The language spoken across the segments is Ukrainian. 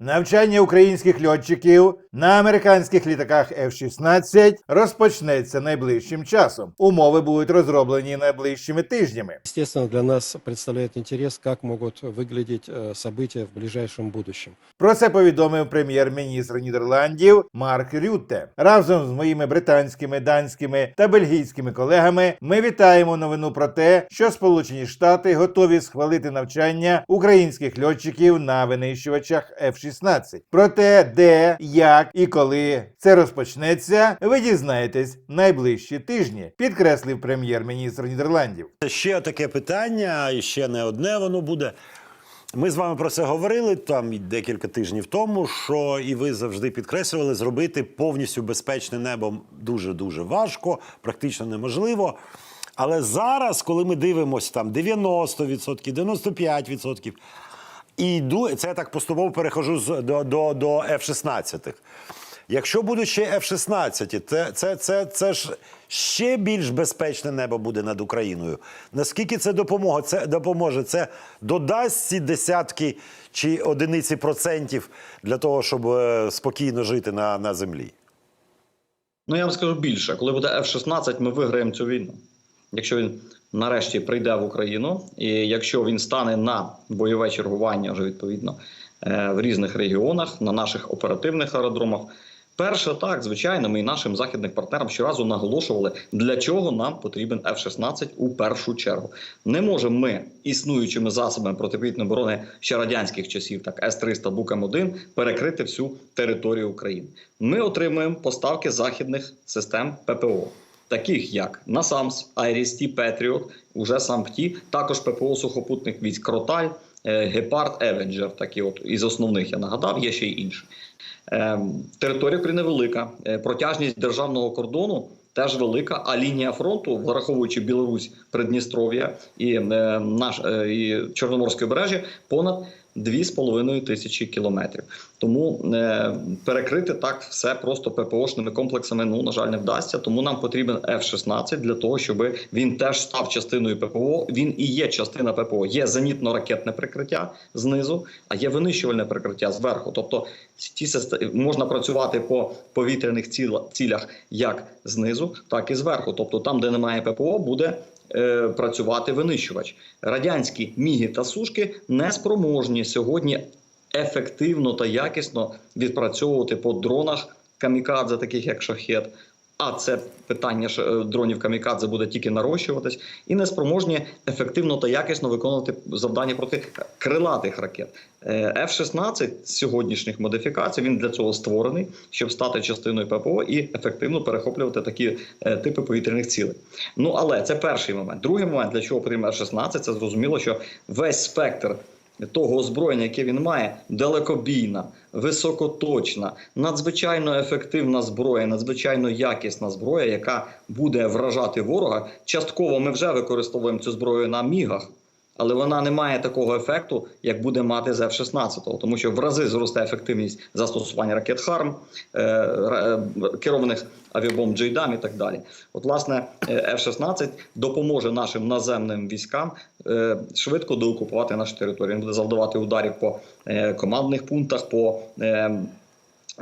Навчання українських льотчиків на американських літаках F-16 розпочнеться найближчим часом. Умови будуть розроблені найближчими тижнями. Естественно, для нас представляет интерес, как могут выглядеть э, события в ближайшем будущем. Про це повідомив прем'єр-міністр Нідерландів Марк Рютте. Разом з моїми британськими, данськими та бельгійськими колегами ми вітаємо новину про те, що Сполучені Штати готові схвалити навчання українських льотчиків на винищувачах F-16. Про те, де, як і коли це розпочнеться, ви дізнаєтесь найближчі тижні, підкреслив прем'єр-міністр Нідерландів. Ще таке питання, і ще не одне воно буде. Ми з вами про це говорили там декілька тижнів тому, що і ви завжди підкреслювали, зробити повністю безпечне небо дуже дуже важко, практично неможливо. Але зараз, коли ми дивимося там 90%, 95%, і йду, це я так поступово перехожу з, до, до, до F-16. Якщо будуть ще F-16, це, це, це, це ж ще більш безпечне небо буде над Україною. Наскільки це допомога? Це допоможе? Це додасть ці десятки чи одиниці процентів для того, щоб е, спокійно жити на, на землі? Ну я вам скажу більше, коли буде F-16, ми виграємо цю війну. Якщо він нарешті прийде в Україну, і якщо він стане на бойове чергування вже відповідно е, в різних регіонах, на наших оперативних аеродромах. Перше, так, звичайно, ми і нашим західним партнерам щоразу наголошували, для чого нам потрібен F-16 у першу чергу. Не можемо ми існуючими засобами протиповітряної оборони ще радянських часів, так С-300 Букам-1, перекрити всю територію України. Ми отримуємо поставки західних систем ППО. Таких як NASAMS, IRIS-T, Patriot, уже сам ПТІ, також ППО сухопутних військ Кроталь, е, Гепард, Евенджер. Такі от із основних я нагадав, є ще й інші. Е, Територія України велика, е, протяжність державного кордону теж велика. А лінія фронту, враховуючи Білорусь, Придністров'я і наш і Чорноморське бережжя, понад 2,5 тисячі кілометрів. Тому е, перекрити так все просто ППОшними комплексами ну на жаль не вдасться. Тому нам потрібен F-16 для того, щоб він теж став частиною ППО. Він і є частина ППО. Є зенітно-ракетне прикриття знизу, а є винищувальне прикриття зверху. Тобто системи можна працювати по повітряних цілях як знизу, так і зверху. Тобто, там, де немає ППО, буде працювати винищувач. Радянські міги та сушки не спроможні сьогодні ефективно та якісно відпрацьовувати по дронах камікадзе, таких як шахет. А це питання ж, е, дронів камікадзе буде тільки нарощуватись, і не спроможні ефективно та якісно виконувати завдання проти крилатих ракет. Е, F-16 з сьогоднішніх модифікацій він для цього створений, щоб стати частиною ППО і ефективно перехоплювати такі е, типи повітряних цілей. Ну але це перший момент. Другий момент, для чого потрібен F-16, це зрозуміло, що весь спектр того озброєння, яке він має, далекобійна, високоточна, надзвичайно ефективна зброя, надзвичайно якісна зброя, яка буде вражати ворога. Частково ми вже використовуємо цю зброю на мігах. Але вона не має такого ефекту, як буде мати з F-16, тому що в рази зросте ефективність застосування ракет ХАРМ, е, е, керованих авіабомб Джейдам і так далі. От, власне, е, F-16 допоможе нашим наземним військам швидко доокупувати нашу територію. Він буде завдавати ударів по командних пунктах, по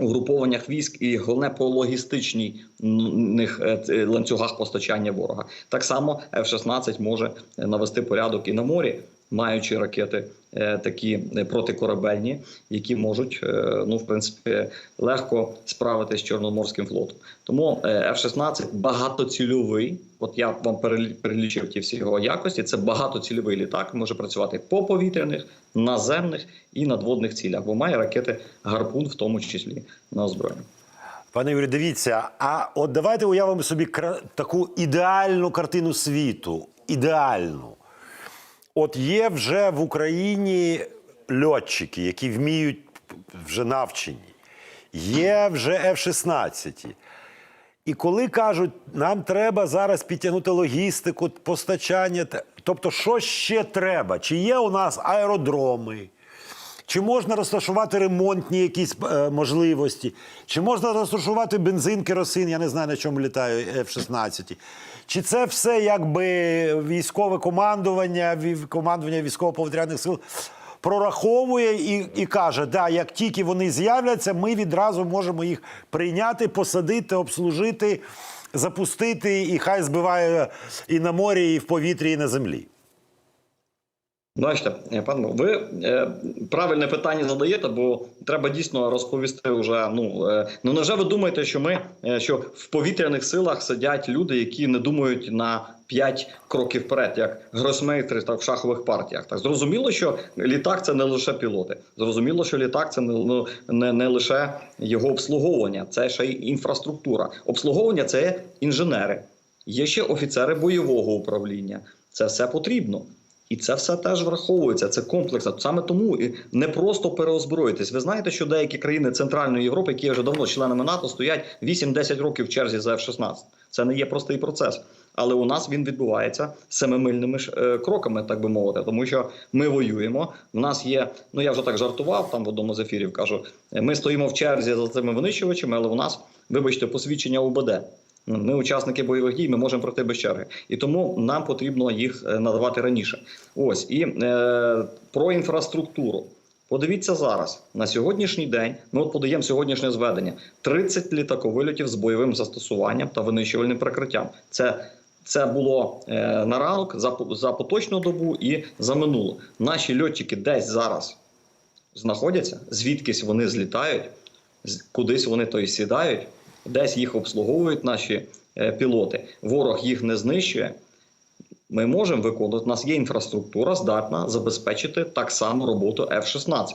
угрупованнях військ і головне по логістичних е, ланцюгах постачання ворога. Так само F-16 може е, навести порядок і на морі, маючи ракети е, такі е, протикорабельні, які можуть е, ну в принципі легко справитися з Чорноморським флотом. Тому е, F-16 багатоцільовий. От я вам перелічив ті всі його якості. Це багатоцільовий літак. Може працювати по повітряних, наземних і надводних цілях, бо має ракети гарпун, в тому числі на озброєння. Пане Юрій, дивіться, а от давайте уявимо собі таку ідеальну картину світу. Ідеальну. От є вже в Україні льотчики, які вміють вже навчені. Є вже F-16. І коли кажуть, нам треба зараз підтягнути логістику, постачання, тобто, що ще треба? Чи є у нас аеродроми? Чи можна розташувати ремонтні якісь е, можливості? Чи можна розташувати бензин, керосин? Я не знаю, на чому літаю F-16. Чи це все якби військове командування, командування військово-повітряних сил прораховує і, і каже: да, як тільки вони з'являться, ми відразу можемо їх прийняти, посадити, обслужити, запустити, і хай збиває і на морі, і в повітрі, і на землі. Бачите, е, пан, ви е, правильне питання задаєте, бо треба дійсно розповісти вже. Ну е, ну невже ви думаєте, що ми що в повітряних силах сидять люди, які не думають на 5 кроків вперед, як гросмейстери так в шахових партіях? Так зрозуміло, що літак це не лише пілоти. Зрозуміло, що літак це не, ну, не, не лише його обслуговування, це ще й інфраструктура. Обслуговування це інженери, є ще офіцери бойового управління. Це все потрібно. І це все теж враховується. Це комплексно. Саме тому і не просто переозброїтись. Ви знаєте, що деякі країни Центральної Європи, які вже давно членами НАТО, стоять 8-10 років в черзі за F-16. Це не є простий процес. Але у нас він відбувається семимильними ж, е, кроками, так би мовити, тому що ми воюємо. У нас є, ну я вже так жартував там в одному з ефірів. Кажу, ми стоїмо в черзі за цими винищувачами, але у нас, вибачте, посвідчення УБД. Ми учасники бойових дій, ми можемо пройти без черги, і тому нам потрібно їх е, надавати раніше. Ось і е, про інфраструктуру. Подивіться зараз на сьогоднішній день. Ми от подаємо сьогоднішнє зведення: 30 літаковильотів з бойовим застосуванням та винищувальним прикриттям. Це це було е, на ранок за, за поточну добу і за минулу. Наші льотчики десь зараз знаходяться, звідкись вони злітають, кудись вони то й сідають, десь їх обслуговують наші е, пілоти. Ворог їх не знищує. Ми можемо виконувати. У нас є інфраструктура, здатна забезпечити так само роботу F-16.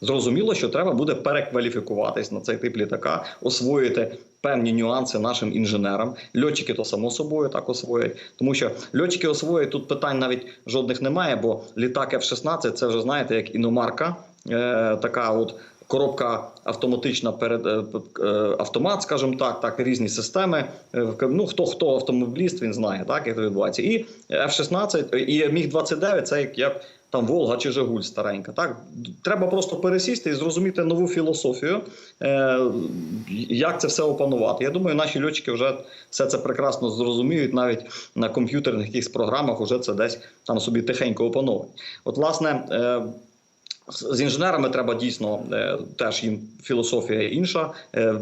Зрозуміло, що треба буде перекваліфікуватись на цей тип літака, освоїти певні нюанси нашим інженерам. Льотчики то само собою так освоять, тому що льотчики освоять тут питань навіть жодних немає, бо літак F-16 це вже знаєте як іномарка, е, така от. Коробка автоматична перед е, е, автомат, скажімо так, так різні системи. Е, Ну хто хто автомобіліст, він знає, так як це відбувається. І F-16, і Міг 29 це як, як там Волга чи Жигуль старенька. Так треба просто пересісти і зрозуміти нову філософію, як це все опанувати. Я думаю, наші льотчики вже все це прекрасно зрозуміють, навіть на комп'ютерних якихось програмах вже це десь там собі тихенько опановують. От, власне. З інженерами треба дійсно е, теж їм філософія інша. Е,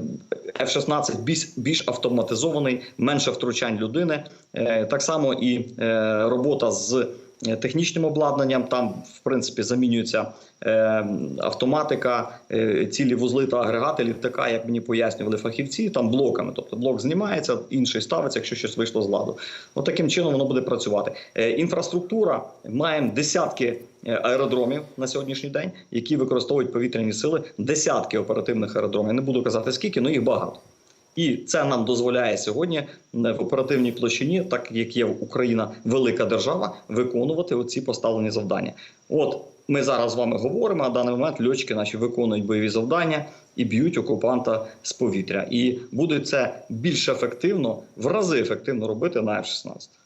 F-16 більш, більш автоматизований, менше втручань людини. Е, так само і робота з технічним обладнанням. Там, в принципі, замінюється е, автоматика, е, цілі вузли та агрегати літака, як мені пояснювали фахівці, там блоками. Тобто блок знімається, інший ставиться, якщо щось вийшло з ладу. От таким чином воно буде працювати. Е, інфраструктура маємо десятки е, аеродромів на сьогоднішній день, які використовують повітряні сили, десятки оперативних аеродромів. Я не буду казати скільки, але їх багато. І це нам дозволяє сьогодні е, в оперативній площині, так як є Україна велика держава, виконувати оці поставлені завдання. От ми зараз з вами говоримо. А в даний момент льотчики наші виконують бойові завдання і б'ють окупанта з повітря. І будуть це більш ефективно, в рази ефективно робити на F-16.